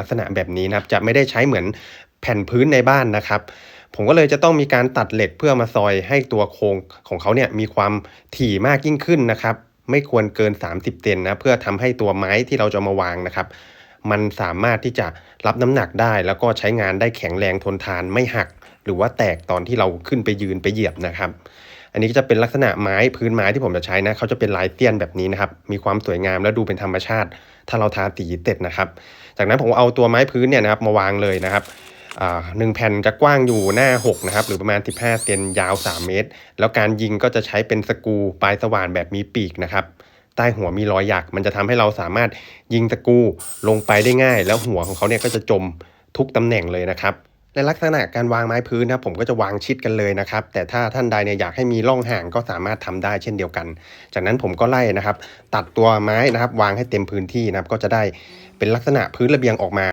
ลักษณะแบบนี้นะครับ จะไม่ได้ใช้เหมือนแผ่นพื้นในบ้านนะครับ ผมก็เลยจะต้องมีการตัดเหล็กเพื่อมาซอยให้ตัวโครงของเขาเนี่ยมีความถี่มากยิ่งขึ้นนะครับ ไม่ควรเกิน 30เซนนะเพื่อทำให้ตัวไม้ที่เราจะมาวางนะครับ มันสามารถที่จะรับน้ำหนักได้ แล้วก็ใช้งานได้แข็งแรงทนทานไม่หัก หรือว่าแตกตอนที่เราขึ้นไปยืนไปเหยียบนะครับ อันนี้ก็จะเป็นลักษณะไม้พื้นไม้ที่ผมจะใช้นะเขาจะเป็นลายเตี้ยนแบบนี้นะครับ มีความสวยงามและดูเป็นธรรมชาติ ถ้าเราทาสีเสร็จนะครับ จากนั้นผมเอาตัวไม้พื้นเนี่ยนะครับมาวางเลยนะครับหนึ่งแผ่นจะกว้างอยู่หน้า 6 นะครับ หรือประมาณ 15 เซนยาว 3 เมตร แล้วการยิงก็จะใช้เป็นสกูปลายสว่านแบบมีปีกนะครับ ใต้หัวมีรอยหยัก มันจะทำให้เราสามารถยิงตะกูลงไปได้ง่าย แล้วหัวของเขาเนี่ยก็จะจมทุกตำแหน่งเลยนะครับ และลักษณะการวางไม้พื้นนะครับผมก็จะวางชิดกันเลยนะครับ แต่ถ้าท่านใดเนี่ยอยากให้มีร่องห่างก็สามารถทำได้เช่นเดียวกัน จากนั้นผมก็ไล่นะครับ ตัดตัวไม้นะครับ วางให้เต็มพื้นที่นะครับ ก็จะได้เป็นลักษณะพื้นระเบียงออกมา